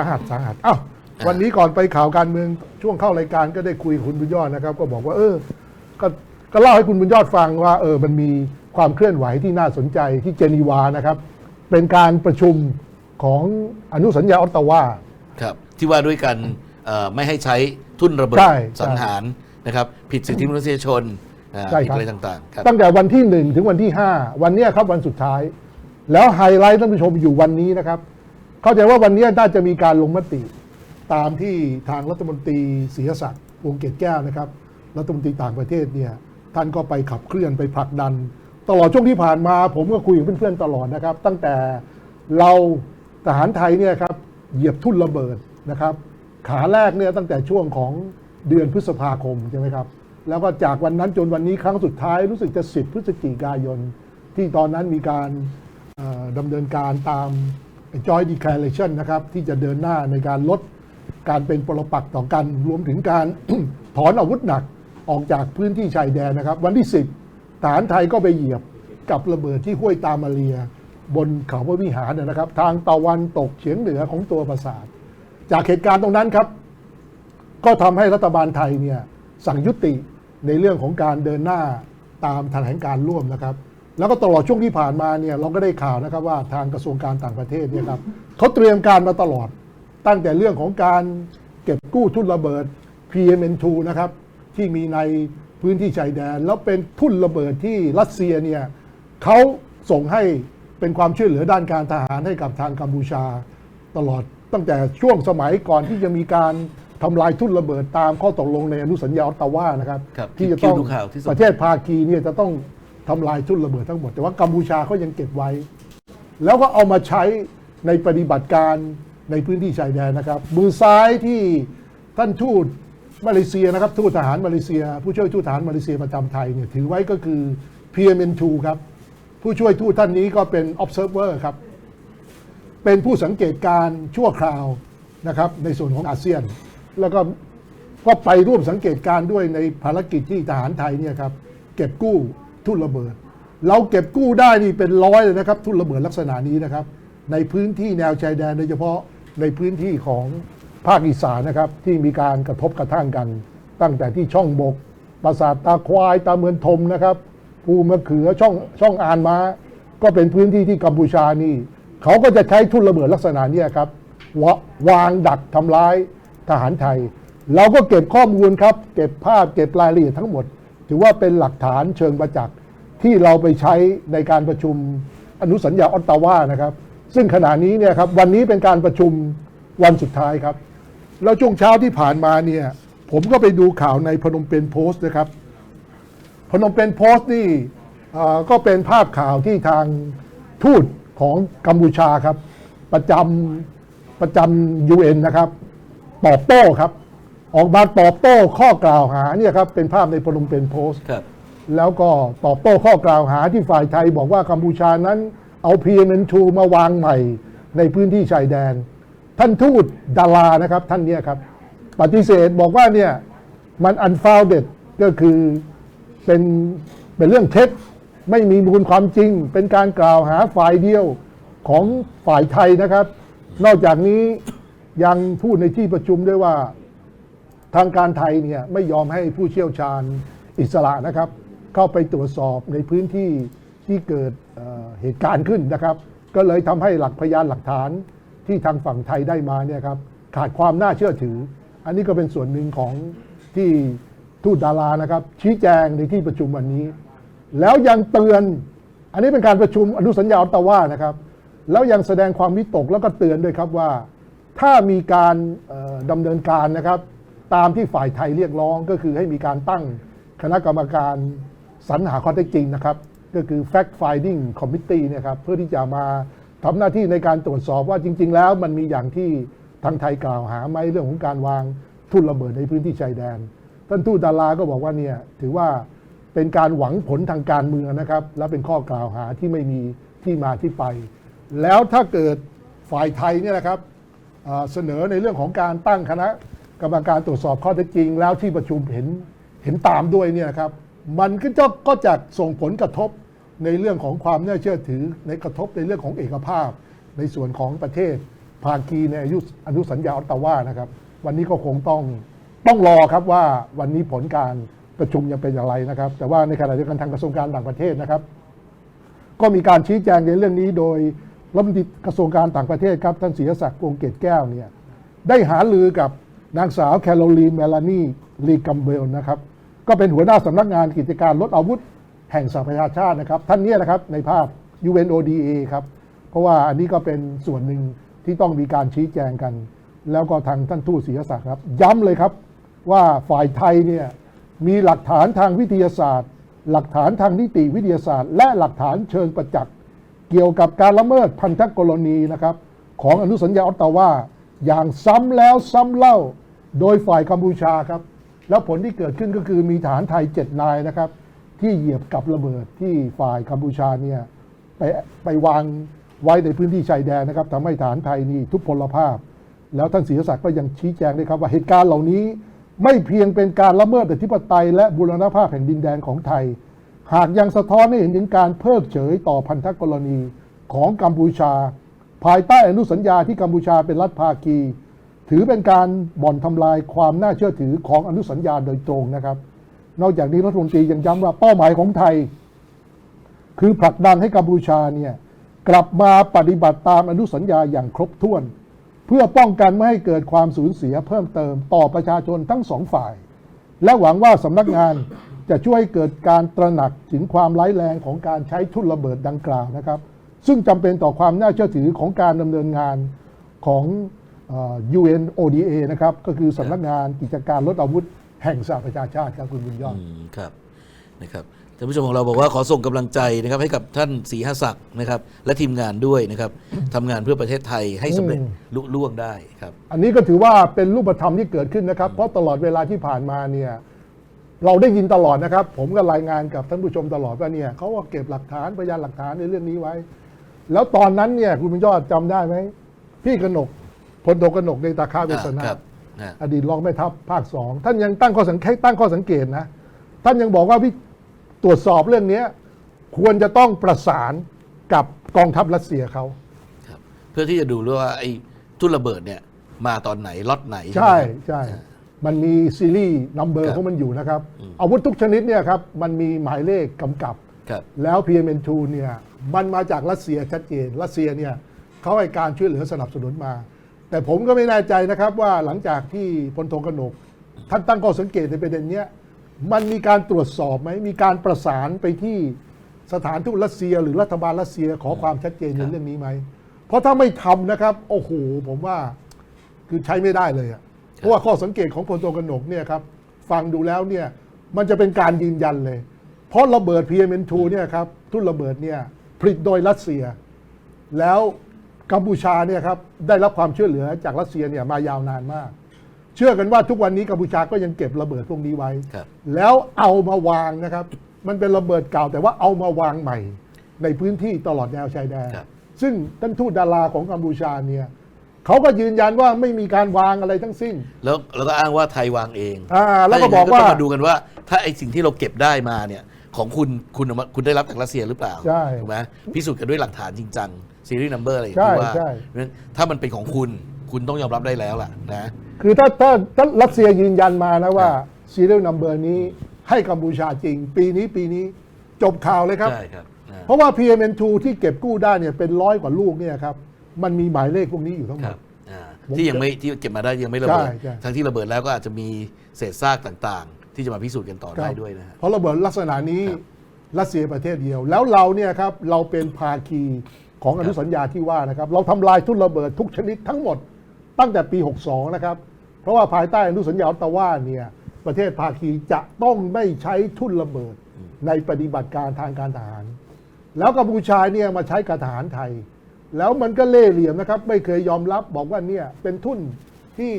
าหัสสาหัสอ้าววันนี้ก่อนไปข่าวการเมืองช่วงเข้ารายการก็ได้คุยกับคุณบุญยอดนะครับ ก็บอกว่า เออ ก็ก็เล่าให้คุณบุญยอดฟังว่า เออ มันมีความเคลื่อนไหวที่น่าสนใจที่เจนีวานะครับ เป็นการประชุมของอนุสัญญาออตตาวาครับ ที่ว่าด้วยกันเอ่อไม่ให้ใช้ทุ่นระเบิดใช่สังหารนะครับ ผิดสิทธิมนุษยชนอ่าใช่ผิดครับอะไรต่างๆครับตั้งแต่วันที่หนึ่งถึงวันที่ห้าวันเนี้ยครับวันสุดท้าย แล้วไฮไลท์ท่านผู้ชมอยู่วันนี้นะครับ เข้าใจว่าวันนี้น่าจะมีการลงมติตามที่ทางรัฐมนตรีศรีศักดิ์วงเกตแก้วนะครับ รัฐมนตรีต่างประเทศเนี่ยท่านก็ไปขับเคลื่อนไปผลักดัน ตลอดช่วงที่ผ่านมา ผมก็คุยกับเพื่อนๆตลอดนะครับ ตั้งแต่เราทหารไทยเนี่ยครับเหยียบทุ่นระเบิดนะครับ ขาแรกเนี่ยตั้งแต่ช่วงของเดือนพฤษภาคมใช่ไหมครับแล้วก็จากวันนั้นจนวันนี้ครั้งสุดท้ายรู้สึกจะ10พฤศจิกายน ที่ตอนนั้นมีการเอ่อดำเนินการตาม Joint Declaration นะครับ ที่จะเดินหน้าในการลดการเป็นปรปักษ์ต่อกัน รวมถึงการ ถอนอาวุธหนักออกจากพื้นที่ชายแดนนะครับ วันที่ 10ทหารไทยก็ไปเหยียบกับระเบิดที่ห้วยตามาเรีย บนเขาพระวิหารนะครับ ทางตะวันตกเฉียงเหนือของตัวปราสาท จากเหตุการณ์ตรงนั้นครับ ก็ทำให้รัฐบาลไทยเนี่ยสั่งยุติในเรื่องของการเดินหน้าตามแถลงการร่วมนะครับ แล้วก็ตลอดช่วงที่ผ่านมาเนี่ยเราก็ได้ข่าวนะครับว่าทางกระทรวงการต่างประเทศเนี่ยครับเขาเตรียมการมาตลอด ตั้งแต่เรื่องของการเก็บกู้ทุนระเบิด PMN2 นะครับที่มีในพื้นที่ชายแดน แล้วเป็นทุนระเบิดที่รัสเซียเนี่ยเขาส่งให้เป็นความช่วยเหลือด้านการทหารให้กับทางกัมพูชา ตลอดตั้งแต่ช่วงสมัยก่อนที่จะมีการทำลายทุ่นระเบิดตามข้อตกลงในอนุสัญญาออตตาวานะครับครับ ที่จะต้องคิวดูข่าวที่ส่งประเทศภาคีเนี่ยจะต้อง ทำลายทุ่นระเบิดทั้งหมด แต่ว่ากัมพูชาเขายังเก็บไว้ แล้วก็เอามาใช้ในปฏิบัติการในพื้นที่ชายแดนนะครับ มือซ้ายที่ท่านทูตมาเลเซียนะครับ ทูตทหารมาเลเซีย ผู้ช่วยทูตทหารมาเลเซียประจำไทยเนี่ยถือไว้ก็คือ PMN2 ครับ ผู้ช่วยทูตท่านนี้ก็เป็น observer ครับ เป็นผู้สังเกตการชั่วคราวนะครับในส่วนของอาเซียน แล้วก็ก็ไปร่วมสังเกตการด้วยในภารกิจที่ทหารไทยเนี่ยครับเก็บกู้ ทุ่นระเบิด เราเก็บกู้ได้นี่เป็นร้อยเลยนะครับ ทุ่นระเบิดลักษณะนี้นะครับ ในพื้นที่แนวชายแดนโดยเฉพาะในพื้นที่ของภาคอีสานนะครับ ที่มีการกระทบกระทั่งกัน ตั้งแต่ที่ช่องบกปราสาทตาควายตาเมือนทมนะครับภูมะเขือช่องช่องอานมาก็เป็นพื้นที่ที่กัมพูชานี่เขาก็จะใช้ทุ่นระเบิดลักษณะนี้ครับววางดักทำร้ายทหารไทย เราก็เก็บข้อมูลครับ เก็บภาพเก็บรายละเอียดทั้งหมด ถือว่าเป็นหลักฐานเชิงประจักษ์ ที่เราไปใช้ในการประชุมอนุสัญญาออตตาวานะครับ ซึ่งขณะนี้เนี่ยครับวันนี้เป็นการประชุมวันสุดท้ายครับ แล้วช่วงเช้าที่ผ่านมาเนี่ยผมก็ไปดูข่าวในพนมเปญโพสต์นะครับ พนมเปญโพสต์นี่ก็เป็นภาพข่าวที่ทางทูตของกัมพูชาครับ ประจำประจำยูเอ็นนะครับตอบโต้ครับ ออกมาตอบโต้ข้อกล่าวหาเนี่ยครับเป็นภาพในพนมเปญโพสต์ แล้วก็ตอบโต้ข้อกล่าวหาที่ฝ่ายไทยบอกว่ากัมพูชานั้นเอา PMN2 มาวางใหม่ในพื้นที่ชายแดน ท่านทูตดารานะครับท่านเนี้ครับ ปฏิเสธบอกว่าเนี่ยมัน unfounded ก็คือเป็นเป็นเรื่องเท็จไม่มีมูลความจริง เป็นการกล่าวหาฝ่ายเดียวของฝ่ายไทยนะครับ นอกจากนี้ยังพูดในที่ประชุมด้วยว่าทางการไทยเนี่ยไม่ยอมให้ผู้เชี่ยวชาญอิสระนะครับ เข้าไปตรวจสอบในพื้นที่ที่เกิดเอ่อเหตุการณ์ขึ้นนะครับ ก็เลยทำให้หลักพยานหลักฐานที่ทางฝั่งไทยได้มาเนี่ยครับขาดความน่าเชื่อถือ อันนี้ก็เป็นส่วนหนึ่งของที่ทูตดารานะครับ ชี้แจงในที่ประชุมวันนี้ แล้วยังเตือน อันนี้เป็นการประชุมอนุสัญญาออตตาว่านะครับ แล้วยังแสดงความวิตกแล้วก็เตือนด้วยครับว่า ถ้ามีการเอ่อดำเนินการนะครับ ตามที่ฝ่ายไทยเรียกร้องก็คือให้มีการตั้งคณะกรรมการ สรรหาข้อเท็จจริงนะครับ ก็คือ fact finding committee เนยครับเพื่อที่จะมาทำหน้าที่ในการตรวจสอบว่าจริง ๆ แล้วมันมีอย่างที่ทางไทยกล่าวหาไหมเรื่องของการวางทุ่นระเบิดในพื้นที่ชายแดน ท่านทูตดาราก็บอกว่าเนี่ยถือว่าเป็นการหวังผลทางการเมืองนะครับ และเป็นข้อกล่าวหาที่ไม่มีที่มาที่ไป แล้วถ้าเกิดฝ่ายไทยเนี่ยนะครับเสนอในเรื่องของการตั้งคณะกรรมการตรวจสอบข้อเท็จจริง แล้วที่ประชุมเห็นเห็นตามด้วยเนี่ยครับ มันก็จะก็จะส่งผลกระทบในเรื่องของความน่าเชื่อถือในกระทบในเรื่องของเอกภาพ ในส่วนของประเทศ ภาคีในอายุอนุสัญญาออตตาวานะครับ วันนี้ก็คงต้องต้องรอครับว่าวันนี้ผลการประชุมยังเป็นอย่างไรนะครับ แต่ว่าในขณะเดียวกันทางกระทรวงการต่างประเทศนะครับ ก็มีการชี้แจงในเรื่องนี้โดยรัฐมนตรีกระทรวงการต่างประเทศครับท่านศรีศักดิ์วงเกตแก้วเนี่ยได้หารือกับนางสาวแคโรลีนเมลานีลีกัมเบลนะครับ ก็เป็นหัวหน้าสำนักงานกิจการลดอาวุธแห่งสหประชาชาตินะครับ ท่านนี้นะครับในภาพ UNODA ครับ เพราะว่าอันนี้ก็เป็นส่วนหนึ่งที่ต้องมีการชี้แจงกัน แล้วก็ทางท่านทูตศรีศักดิ์ครับ ย้ำเลยครับว่าฝ่ายไทยเนี่ยมีหลักฐานทางวิทยาศาสตร์ หลักฐานทางนิติวิทยาศาสตร์ และหลักฐานเชิงประจักษ์เกี่ยวกับการละเมิดพันธกรณีนะครับของอนุสัญญาออตตาวาอย่างซ้ำแล้วซ้ำเล่า โดยฝ่ายกัมพูชาครับ แล้วผลที่เกิดขึ้นก็คือมีฐานไทยเจ็ดนายนะครับ ที่เหยียบกับระเบิดที่ฝ่ายกัมพูชาเนี่ยไปไปวางไว้ในพื้นที่ชายแดนนะครับทำให้ฐานไทยนี่ทุพพลภาพ แล้วท่านศรีศักดิ์ก็ยังชี้แจงด้วยครับว่าเหตุการณ์เหล่านี้ไม่เพียงเป็นการละเมิดอธิปไตยและบูรณภาพแห่งดินแดนของไทย หากยังสะท้อนให้เห็นถึงการเพิกเฉยต่อพันธกรณีของกัมพูชา ภายใต้อนุสัญญาที่กัมพูชาเป็นรัฐภาคี ถือเป็นการบ่อนทำลายความน่าเชื่อถือของอนุสัญญาโดยตรงนะครับ นอกจากนี้รัฐมนตรียังย้ำว่าเป้าหมายของไทย คือผลักดันให้กัมพูชาเนี่ยกลับมาปฏิบัติตามอนุสัญญาอย่างครบถ้วน เพื่อป้องกันไม่ให้เกิดความสูญเสียเพิ่มเติมต่อประชาชนทั้งสองฝ่าย และหวังว่าสำนักงานจะช่วยเกิดการตระหนักถึงความร้ายแรงของการใช้ทุ่นระเบิดดังกล่าวนะครับ ซึ่งจำเป็นต่อความน่าเชื่อถือของการดำเนินงานของ UNODA นะครับ ก็คือสำนักงานกิจการลดอาวุธแห่งสหประชาชาติครับคุณบุญยอด อืมครับนะครับท่านผู้ชมของเราบอกว่าขอส่งกำลังใจนะครับให้กับท่านศรีหศักดิ์นะครับและทีมงานด้วยนะครับทำงานเพื่อประเทศไทยให้สำเร็จอืมลุล่วงได้ครับ อันนี้ก็ถือว่าเป็นรูปธรรมที่เกิดขึ้นนะครับ เพราะตลอดเวลาที่ผ่านมาเนี่ยเราได้ยินตลอดนะครับ ผมก็รายงานกับท่านผู้ชมตลอดว่าเนี่ยเขาก็เก็บหลักฐานพยานหลักฐานในเรื่องนี้ไว้ แล้วตอนนั้นเนี่ยคุณบุญยอดจำได้ไหมพี่กนก พลโทกนกในตาคาเวสนาครับนะอดีตรองแม่ทัพภาคสองท่านยังตั้งข้อสังเกตตั้งข้อสังเกตนะ ท่านยังบอกว่าวิตรวจสอบเรื่องเนี้ย ควรจะต้องประสานกับกองทัพรัสเซียเขา ครับเพื่อที่จะดูด้วยว่าไอ้ทุ่นระเบิดเนี่ย มาตอนไหนล็อตไหนใช่ไหมครับ ใช่ มันมีซีรีส์นัมเบอครัร์บของมันอยู่นะครับอาวุธทุกชนิดเนี่ยครับ มันมีหมายเลขกำกับ ครับ แล้ว PMN2 เนี่ย มันมาจากรัสเซียชัดเจน รัสเซียเนี่ยเขาให้การช่วยเหลือสนับสนุนมา แต่ผมก็ไม่แน่ใจนะครับว่าหลังจากที่พลโทกนก ท่านตั้งข้อสังเกตในประเด็นนี้มันมีการตรวจสอบไหมมีการประสานไปที่สถานทูตรัสเซีย หรือรัฐบาลรัสเซียขอความชัดเจนในเรื่องนี้ไหมเพราะถ้าไม่ทำนะครับโอ้โหผมว่าคือใช้ไม่ได้เลยอะเพราะว่าข้อสังเกตของพลโทกนกเนี่ยครับฟังดูแล้วเนี่ยมันจะเป็นการยืนยันเลย เพราะระเบิด PMN2 เนี่ยครับทุ่นระเบิดเนี่ยผลิตโดยรัสเซีย แล้ว กัมพูชาเนี่ยครับได้รับความช่วยเหลือจากรัสเซียเนี่ยมายาวนานมาก เชื่อกันว่าทุกวันนี้กัมพูชาก็ยังเก็บระเบิดพวกนี้ไว้ ครับ แล้วเอามาวางนะครับ มันเป็นระเบิดเก่าแต่ว่าเอามาวางใหม่ ในพื้นที่ตลอดแนวชายแดน ครับ ซึ่งท่านทูตดาราของกัมพูชาเนี่ยเขาก็ยืนยันว่าไม่มีการวางอะไรทั้งสิ้น แล้วแล้วก็อ้างว่าไทยวางเองอ่าแล้วก็ถ้ย่งนั้นบอกว่าต้องมาดูกันว่า ถ้าไอ้สิ่งที่เราเก็บได้มาเนี่ย ของคุณคุณเอามาคุณได้รับจากรัสเซียหรือเปล่าใช่ถูกไหมพิสูจน์กันด้วยหลักฐานจริงจังซีรีส์นัมเบอร์อะไรอย่างใช่ที่ว่าใช่ เพราะฉะนั้นถ้ามันเป็นของคุณคุณต้องยอมรับได้แล้วล่ะนะ คือถ้าถ้าถ้ารัสเซียยืนยันมานะว่าซีเรียลนัมเบอร์นี้ให้กัมพูชาจริง ปีนี้ปีนี้จบข่าวเลยครับ ใช่ครับนะเพราะว่า PMN2 ที่เก็บกู้ได้เนี่ยเป็นร้อยกว่าลูกเนี่ยครับ มันมีหมายเลขพวกนี้อยู่ทั้งหคมรัด บอ่าผมที่ยังไม่ที่เก็บมาได้ยังไม่ระเบิดใช่ใช่ ทั้งที่ระเบิดแล้วก็อาจจะมีเศษซากต่างๆ ที่จะมาพิสูจน์กันต่อได้ด้วยนะฮะ เพราะระเบิดลักษณะนี้ครับ รัสเซียประเทศเดียว แล้วเราเนี่ยครับเราเป็นภาคีของอนุสัญญาที่ว่านะครับ เราทำลายทุ่นระเบิดทุกชนิดทั้งหมดตั้งแต่ปี 62 นะครับ เพราะว่าภายใต้อนุสัญญาออตตาวาเนี่ยประเทศภาคีจะต้องไม่ใช้ทุ่นระเบิดในปฏิบัติการทางการทหาร แล้วกัมพูชาเนี่ยมาใช้กับทหารไทย แล้วมันก็เล่ห์เหลี่ยมนะครับ ไม่เคยยอมรับบอกว่าเนี่ยเป็นทุ่นที่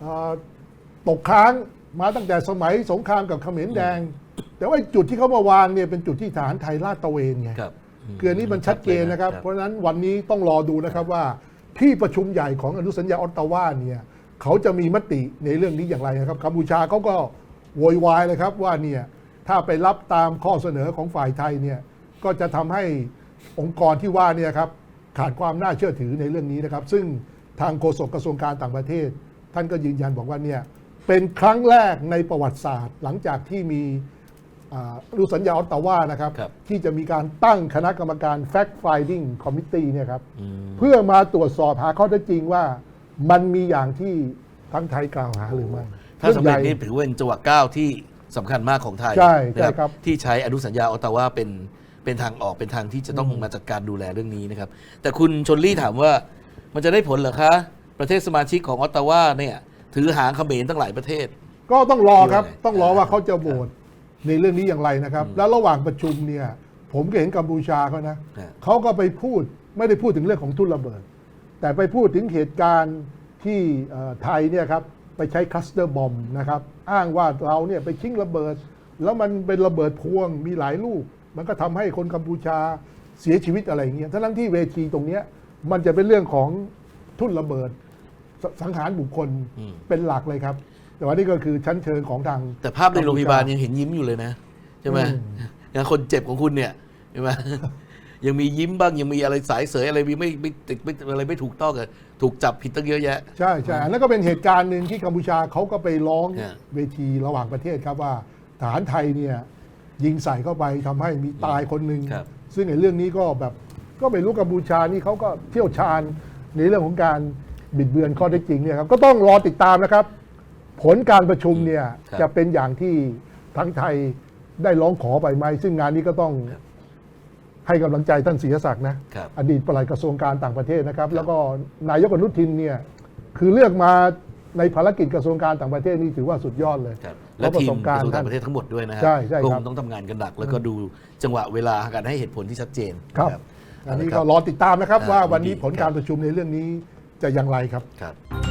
เอ่อตกค้าง มาตั้งแต่สมัยสงครามกับเขมรแดง แต่ว่าจุดที่เขามาวางเนี่ยเป็นจุดที่ทหารไทยลาดตระเวนไงครับอืมเกือนี้มันชัดเจนนะครับ เพราะฉะนั้นวันนี้ต้องรอดูนะครับว่าที่ประชุมใหญ่ของอนุสัญญาออตตาวาเนี่ยเขาจะมีมติในเรื่องนี้อย่างไรนะครับกัมพูชาเขาก็โวยวายเลยครับว่าเนี่ยถ้าไปรับตามข้อเสนอของฝ่ายไทยเนี่ยก็จะทำให้องค์กรที่ว่าเนี่ยครับขาดความน่าเชื่อถือในเรื่องนี้นะครับ ซึ่งทางโฆษกกระทรวงการต่างประเทศ ท่านก็ยืนยันบอกว่าเนี่ย เป็นครั้งแรกในประวัติศาสตร์ หลังจากที่มีอ่าอนุสัญญาออตตาวานะครับครับ ที่จะมีการตั้งคณะกรรมการ fact finding committee เนี่ยครับอืมเพื่อมาตรวจสอบหาข้อเท็จจริงว่ามันมีอย่างที่ทั้งไทยกล่าวหาหรือไม่ถ้าสำเร็จองใหญ่นี่ถือว่าเป็นจังหวะก้าวที่สำคัญมากของไทยใช่นะใช่ครับที่ใช้อนุสัญญาออตตาวาเป็นเป็นทางออกเป็นทางที่จะต้องมาจัดการดูแลเรื่องนี้นะครับ แต่คุณชนลี่ถามว่ามันจะได้ผลเหรอคะ ประเทศสมาชิกของออตตาวาเนี่ย ถือหางเขมรตั้งหลายประเทศ ก็ต้องรอครับด้วยต้องรอว่าเขาจะโหวตในเรื่องนี้อย่างไรนะครับ แล้วระหว่างประชุมเนี่ย ผมก็เห็นกัมพูชาเขานะฮะเขาก็ไปพูดไม่ได้พูดถึงเรื่องของทุนระเบิด แต่ไปพูดถึงเหตุการณ์ที่เอ่อไทยเนี่ยครับไปใช้คลัสเตอร์บอมนะครับ อ้างว่าเราเนี่ยไปชิงระเบิด แล้วมันเป็นระเบิดพวงมีหลายลูก มันก็ทำให้คนกัมพูชาเสียชีวิตอะไรอย่างเงี้ยทั้งๆที่เวทีตรงเนี้ยมันจะเป็นเรื่องของทุนระเบิด สสังหารบุคคลอืม เป็นหลักเลยครับ แต่ว่านี่ก็คือชั้นเชิงของทาง แต่ภาพในโรงพยาบาลยังเห็นยิ้มอยู่เลยนะ ใช่ไหมอืมอย่างคนเจ็บของคุณเนี่ยใช่ไหม ยังมียิ้มบ้างยังมีอะไรสายเสยอะไรมีไม่ไม่ติดไม่อะไรไม่ถูกต้องอะถูกจับผิดตั้งเยอะแยะ ใช่ใช่อันนั้นก็เป็นเหตุการณ์หนึ่งที่กัมพูชาเขาก็ไปร้องฮะเวทีระหว่างประเทศครับว่าทหารไทยเนี่ยยิงใส่เข้าไปทำให้มีตายคนหนึ่งครับ ซึ่งในเรื่องนี้ก็แบบก็ไม่รู้กัมพูชานี่เขาก็เที่ยวชาญในเรื่องของการ บิดเบือนข้อเท็จจริงเนี่ยครับก็ต้องรอติดตามนะครับ ผลการประชุมเนี่ยครับ จะเป็นอย่างที่ทั้งไทยได้ร้องขอไปไหมซึ่งงานนี้ก็ต้องครับให้กำลังใจท่านศรีศักดิ์นะครับ อดีตปลัดกระทรวงการต่างประเทศนะครับ แล้วก็นายกอนุทินเนี่ยคือเลือกมาในภารกิจกระทรวงการต่างประเทศนี่ถือว่าสุดยอดเลยครับเพและราะประทีมสบกการระณ์ทรวงท่าต่านงประเทศทั้งหมดด้วยนะฮะใช่ใช่ก็คครับงต้องทำงานกันหนัก แล้วก็ดูจังหวะเวลาการให้เหตุผลที่ชัดเจนครับ นะอันนี้เาละคก็บรอติดตามนะครับอ่าว่าวันนี้ดีผลการประชุมในเรื่องนี้ จะอย่างไรครับครับ